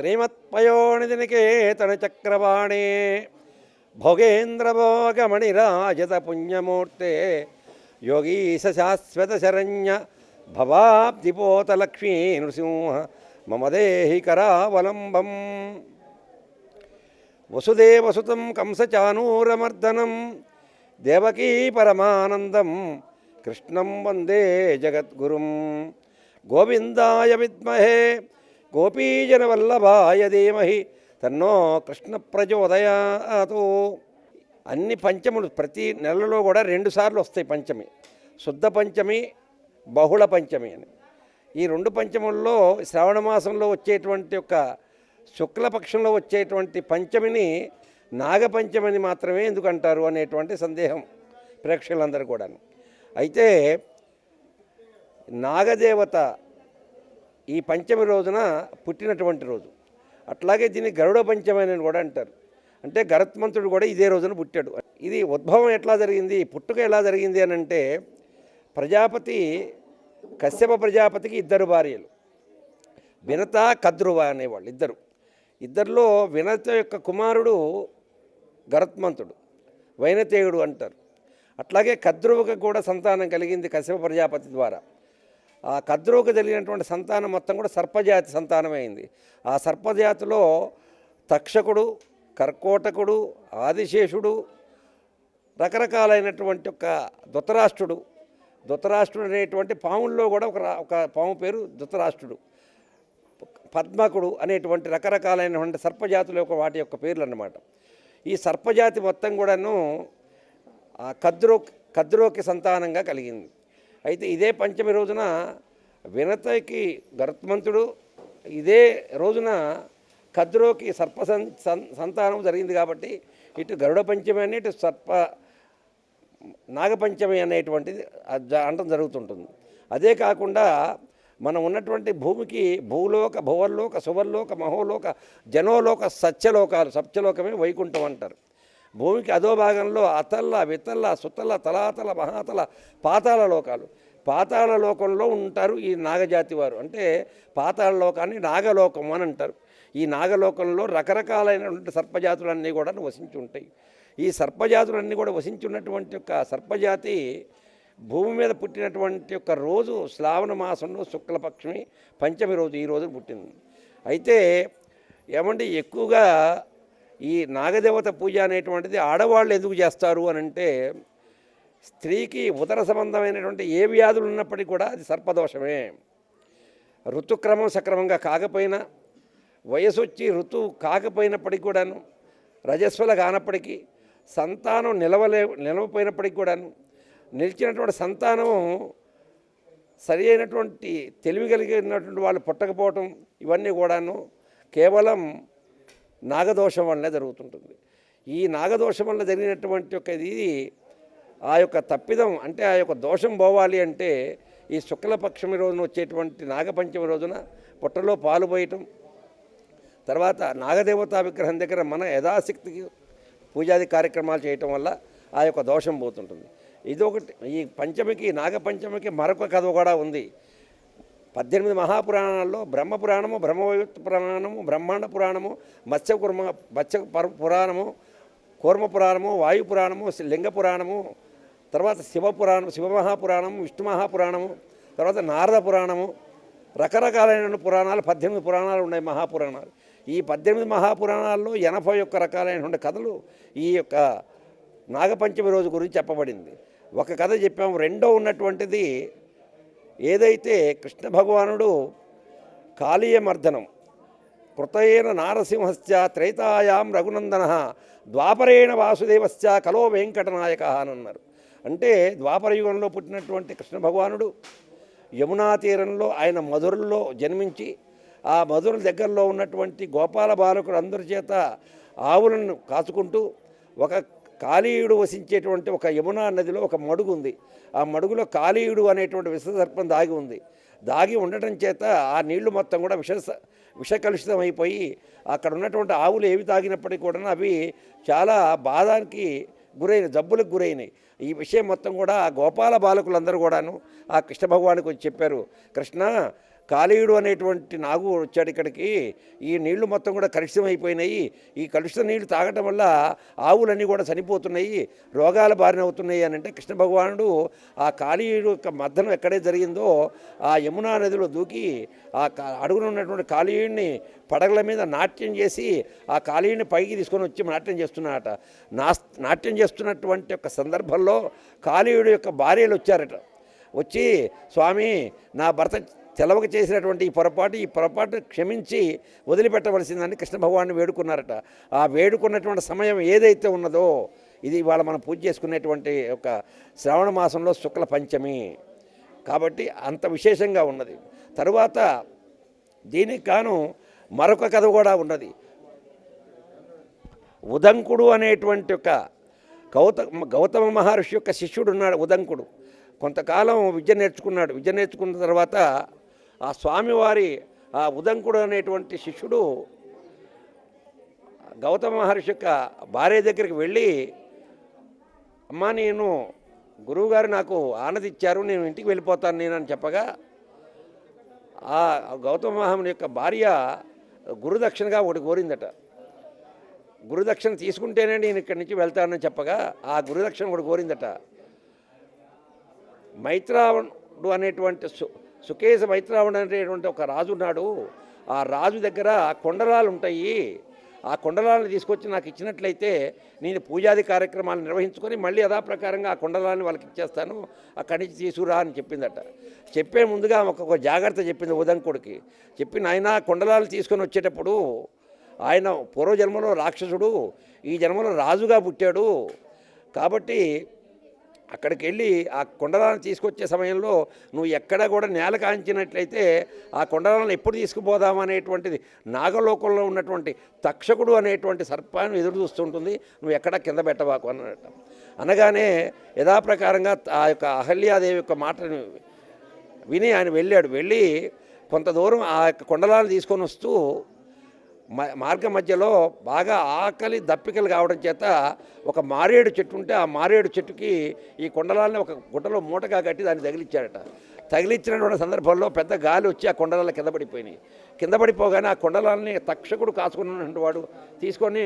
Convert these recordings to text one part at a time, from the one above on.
శ్రీమత్పయోనిధినికేతన చక్రవాణే భోగేంద్రభోగమణిరాజత పుణ్యమూర్తే యోగీశ శాశ్వత శరణ్య భవాబ్దిపోతలక్ష్మీ నృసింహ మమ దేహి కరావలంబం వసుదేవసుతం కంసచానూరమర్దనం దేవకీ పరమానందం కృష్ణం వందే జగద్గురుం. గోవిందాయ విద్మహే గోపీజనవల్లభాయ ధీమహి తన్నో కృష్ణ ప్రచోదయాతో అన్ని పంచములు ప్రతి నెలలో కూడా రెండు సార్లు వస్తాయి పంచమి. శుద్ధ పంచమి బహుళ పంచమి అని. ఈ రెండు పంచముల్లో శ్రావణ మాసంలో వచ్చేటువంటి ఒక శుక్లపక్షంలో వచ్చేటువంటి పంచమిని నాగపంచమని మాత్రమే ఎందుకు అంటారు అనేటువంటి సందేహం ప్రేక్షకులందరూ కూడాను. అయితే నాగదేవత ఈ పంచమి రోజున పుట్టినటువంటి రోజు. అట్లాగే దీన్ని గరుడ పంచమి అని కూడా అంటారు. అంటే గరత్మంతుడు కూడా ఇదే రోజున పుట్టాడు. ఇది ఉద్భవం ఎట్లా జరిగింది పుట్టుక ఎలా జరిగింది అని అంటే ప్రజాపతి కశ్యప ప్రజాపతికి ఇద్దరు భార్యలు. వినత కద్రువ అనేవాళ్ళు ఇద్దరు. ఇద్దరిలో వినత యొక్క కుమారుడు గరత్మంతుడు వైనతేయుడు అంటారు. అట్లాగే కద్రువకు కూడా సంతానం కలిగింది కశ్యప ప్రజాపతి ద్వారా. ఆ కద్రోకి జరిగినటువంటి సంతానం మొత్తం కూడా సర్పజాతి సంతానమైంది ఆ సర్పజాతిలో తక్షకుడు కర్కోటకుడు ఆదిశేషుడు రకరకాలైనటువంటి ఒక ధృతరాష్ట్రుడు. ధృతరాష్ట్రుడు అనేటువంటి పాముల్లో కూడా ఒక ఒక పాము పేరు ధృతరాష్ట్రుడు. పద్మకుడు అనేటువంటి రకరకాలైనటువంటి సర్పజాతుల యొక్క వాటి యొక్క పేర్లు అన్నమాట ఈ సర్పజాతి మొత్తం కూడాను ఆ కద్రో కద్రోకి సంతానంగా కలిగింది. అయితే ఇదే పంచమి రోజున వినతకి గరుత్మంతుడు ఇదే రోజున కద్రోకి సర్ప సం సంతానం జరిగింది కాబట్టి ఇటు గరుడ పంచమి అని ఇటు సర్ప నాగపంచమి అనేటువంటిది అది అనడం జరుగుతుంటుంది. అదే కాకుండా మనం ఉన్నటువంటి భూమికి భూలోక భువర్లోక సువర్లోక మహోలోక జనోలోక సత్యలోకాలు సత్యలోకమే వైకుంఠం అంటారు. భూమికి అదో భాగంలో అతల్ల వితల్ల సుతల తలాతల మహాతల పాతాళ లోకాలు. పాతాళ లోకంలో ఉంటారు ఈ నాగజాతి వారు. అంటే పాతాళ లోకాన్ని నాగలోకం అని అంటారు. ఈ నాగలోకంలో రకరకాలైనటువంటి సర్పజాతులన్నీ కూడా వసించి ఉంటాయి. ఈ సర్పజాతులన్నీ కూడా వసించి ఉన్నటువంటి యొక్క సర్పజాతి భూమి మీద పుట్టినటువంటి యొక్క రోజు శ్రావణ మాసంలో శుక్లపక్షమి పంచమి రోజు ఈ రోజు పుట్టింది. అయితే ఏమంటే ఎక్కువగా ఈ నాగదేవత పూజ అనేటువంటిది ఆడవాళ్ళు ఎందుకు చేస్తారు అని అంటే స్త్రీకి ఉదర సంబంధమైనటువంటి ఏ వ్యాధులు ఉన్నప్పటికీ కూడా అది సర్పదోషమే. ఋతుక్రమం సక్రమంగా కాకపోయినా వయసు వచ్చి ఋతువు కాకపోయినప్పటికీ కూడాను రజస్వల కానప్పటికీ సంతానం నిలవలే నిలవపోయినప్పటికీ కూడాను నిలిచినటువంటి సంతానం సరి అయినటువంటి తెలివి కలిగినటువంటి వాళ్ళు పుట్టకపోవటం ఇవన్నీ కూడాను కేవలం నాగదోషం వల్లనే జరుగుతుంటుంది. ఈ నాగదోషం వల్ల జరిగినటువంటి యొక్క ఇది ఆ యొక్క తప్పిదం అంటే ఆ యొక్క దోషం పోవాలి అంటే ఈ శుక్లపక్షమి రోజున వచ్చేటువంటి నాగపంచమి రోజున పుట్టలో పాలు పోయటం తర్వాత నాగదేవతా విగ్రహం దగ్గర మన యథాశక్తికి పూజాది కార్యక్రమాలు చేయటం వల్ల ఆ యొక్క దోషం పోతుంటుంది. ఇదొకటి ఈ పంచమికి నాగపంచమికి మరొక కథ కూడా ఉంది. పద్దెనిమిది మహాపురాణాల్లో బ్రహ్మ పురాణము బ్రహ్మవైవత్త పురాణము బ్రహ్మాండ పురాణము మత్స్య కుర్మ మత్స్య పురాణము కూర్మ పురాణము వాయు పురాణము లింగ పురాణము తర్వాత శివ పురాణం శివమహాపురాణము విష్ణు మహాపురాణము తర్వాత నారద పురాణము రకరకాలైన పురాణాలు పద్దెనిమిది పురాణాలు ఉన్నాయి మహాపురాణాలు. ఈ పద్దెనిమిది మహాపురాణాల్లో ఎనభై ఒక్క రకాలైనటువంటి కథలు ఈ యొక్క నాగపంచమి రోజు గురించి చెప్పబడింది. ఒక కథ చెప్పాము. రెండో ఉన్నటువంటిది ఏదైతే కృష్ణ భగవానుడు కాళీయమర్దనం కృతయేన నారసింహస్య త్రైతాయాం రఘునందన ద్వాపరేణ వాసుదేవస్య కలో వెంకటనాయక అని అన్నారు. అంటే ద్వాపర యుగంలో పుట్టినటువంటి కృష్ణ భగవానుడు యమునా తీరంలో ఆయన మధురలో జన్మించి ఆ మధుర దగ్గరలో ఉన్నటువంటి గోపాల బాలకుడు అందరి చేత ఆవులను కాచుకుంటూ ఒక కాళీయుడు వసించేటువంటి ఒక యమునా నదిలో ఒక మడుగు ఉంది. ఆ మడుగులో కాళీయుడు అనేటువంటి విషసర్పం దాగి ఉంది. దాగి ఉండటం చేత ఆ నీళ్ళు మొత్తం కూడా విష విషకలుషితం అయిపోయి అక్కడ ఉన్నటువంటి ఆవులు ఏవి తాగినప్పటికీ కూడా అవి చాలా బాధానికి గురైన జబ్బులకు గురైనాయి. ఈ విషయం మొత్తం కూడా ఆ గోపాల బాలకులందరూ కూడాను ఆ కృష్ణ భగవానికి వచ్చి చెప్పారు. కృష్ణ కాళీయుడు అనేటువంటి నాగు వచ్చాడు ఇక్కడికి. ఈ నీళ్ళు మొత్తం కూడా కలుషితం అయిపోయినాయి. ఈ కలుషిత నీళ్ళు తాగటం వల్ల ఆవులన్నీ కూడా చనిపోతున్నాయి రోగాల బారిన అవుతున్నాయి అని అంటే కృష్ణ భగవానుడు ఆ కాళీయుడు యొక్క మద్దనం ఎక్కడే జరిగిందో ఆ యమునా నదిలో దూకి ఆ కా- అడుగున ఉన్నటువంటి కాళీయుడిని పడగల మీద నాట్యం చేసి ఆ కాళీయుడిని పైకి తీసుకొని వచ్చి నాట్యం చేస్తున్నాడట నా నాట్యం చేస్తున్నటువంటి ఒక సందర్భంలో కాళీయుడు యొక్క భార్యలు వచ్చారట. వచ్చి స్వామి నా భర్త తెలవక చేసినటువంటి ఈ పొరపాటు ఈ పొరపాటు క్షమించి వదిలిపెట్టవలసిందని కృష్ణ భగవాన్ని వేడుకున్నారట. ఆ వేడుకున్నటువంటి సమయం ఏదైతే ఉన్నదో ఇది ఇవాళ మనం పూజ చేసుకునేటువంటి ఒక శ్రావణ మాసంలో శుక్ల పంచమి. కాబట్టి అంత విశేషంగా ఉన్నది. తరువాత దీనికి కాను మరొక కథ కూడా ఉన్నది. ఉదంకుడు అనేటువంటి ఒక గౌత గౌతమ మహర్షి యొక్క శిష్యుడు ఉన్నాడు ఉదంకుడు. కొంతకాలం విద్య నేర్చుకున్నాడు. విద్య నేర్చుకున్న తర్వాత ఆ స్వామివారి ఆ ఉదంకుడు అనేటువంటి శిష్యుడు గౌతమ మహర్షి యొక్క భార్య దగ్గరికి వెళ్ళి అమ్మా నేను గురువుగారు నాకు ఆనది ఇచ్చారు నేను ఇంటికి వెళ్ళిపోతాను నేను అని చెప్పగా ఆ గౌతమ మహాముని యొక్క భార్య గురుదక్షిణగా ఒకటి కోరిందట. గురుదక్షిణ తీసుకుంటేనే నేను ఇక్కడి నుంచి వెళ్తానని చెప్పగా ఆ గురుదక్షిణ ఒకటి కోరిందట. మైత్రావణుడు అనేటువంటి సుకేశ మైత్రావణ అనేటువంటి ఒక రాజు ఉన్నాడు. ఆ రాజు దగ్గర కొండరాలు ఉంటాయి ఆ కొండలాలను తీసుకొచ్చి నాకు ఇచ్చినట్లయితే నేను పూజాది కార్యక్రమాలు నిర్వహించుకొని మళ్ళీ యథాప్రకారంగా ఆ కొండలాన్ని వాళ్ళకి ఇచ్చేస్తాను. అక్కడి నుంచి తీసుకురా అని చెప్పిందట. చెప్పే ముందుగా ఒక జాగ్రత్త చెప్పింది ఉదంకుడికి చెప్పి నాయన కొండలాలు తీసుకొని వచ్చేటప్పుడు ఆయన పూర్వజన్మలో రాక్షసుడు ఈ జన్మలో రాజుగా పుట్టాడు. కాబట్టి అక్కడికి వెళ్ళి ఆ కొండలాలను తీసుకొచ్చే సమయంలో నువ్వు ఎక్కడ కూడా నేల కాంచినట్లయితే ఆ కొండలాలను ఎప్పుడు తీసుకుపోదామనేటువంటిది నాగలోకంలో ఉన్నటువంటి తక్షకుడు అనేటువంటి సర్పాన్ని ఎదురు చూస్తుంటుంది. నువ్వు ఎక్కడ కింద పెట్టవాకు అన్నట్ట. అనగానే యథాప్రకారంగా ఆ యొక్క అహల్యాదేవి యొక్క మాటను విని ఆయన వెళ్ళాడు. వెళ్ళి కొంత దూరం ఆ యొక్క కొండలాలను తీసుకొని వస్తూ మార్గ మధ్యలో బాగా ఆకలి దప్పికలు కావడం చేత ఒక మారేడు చెట్టు ఉంటే ఆ మారేడు చెట్టుకి ఈ కొండలాలని ఒక గుట్టలో మూటగా కట్టి దాన్ని తగిలిచ్చాడట. తగిలిచ్చినటువంటి సందర్భంలో పెద్ద గాలి వచ్చి ఆ కొండలాల కింద పడిపోయినాయి. కింద పడిపోగానే ఆ కొండలాలని తక్షకుడు కాసుకున్నటువంటి వాడు తీసుకొని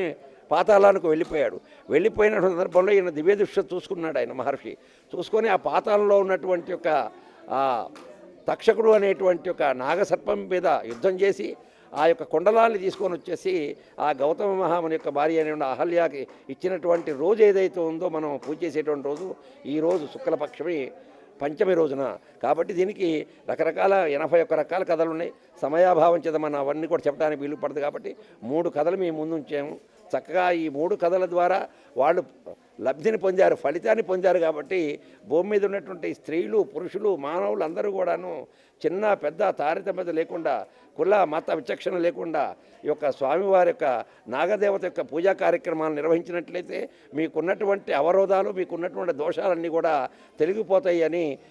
పాతాళానికి వెళ్ళిపోయాడు. వెళ్ళిపోయిన సందర్భంలో ఈయన దివ్య దృష్టి చూసుకున్నాడు ఆయన మహర్షి. చూసుకొని ఆ పాతాళంలో ఉన్నటువంటి ఒక తక్షకుడు అనేటువంటి ఒక నాగసర్పం మీద యుద్ధం చేసి ఆ యొక్క కొండలాన్ని తీసుకొని వచ్చేసి ఆ గౌతమ మహాముని యొక్క భార్య అయిన అహల్యాకి ఇచ్చినటువంటి రోజు ఏదైతే ఉందో మనం పూజ చేసేటువంటి రోజు ఈ రోజు శుక్లపక్షమి పంచమి రోజున. కాబట్టి దీనికి రకరకాల ఎనభై ఒక్క రకాల కథలు ఉన్నాయి. సమయాభావం చేత మనం అవన్నీ కూడా చెప్పడానికి వీలు పడదు కాబట్టి మూడు కథలు మేము ముందు ఉంచాము. చక్కగా ఈ మూడు కథల ద్వారా వాళ్ళు లబ్ధిని పొందారు ఫలితాన్ని పొందారు కాబట్టి భూమి మీద ఉన్నటువంటి స్త్రీలు పురుషులు మానవులు అందరూ కూడాను చిన్న పెద్ద తారతమ్యత లేకుండా కుల మత విచక్షణ లేకుండా ఈ యొక్క స్వామివారి యొక్క నాగదేవత యొక్క పూజా కార్యక్రమాలు నిర్వహించినట్లయితే మీకున్నటువంటి అవరోధాలు మీకున్నటువంటి దోషాలన్నీ కూడా తొలగిపోతాయి అని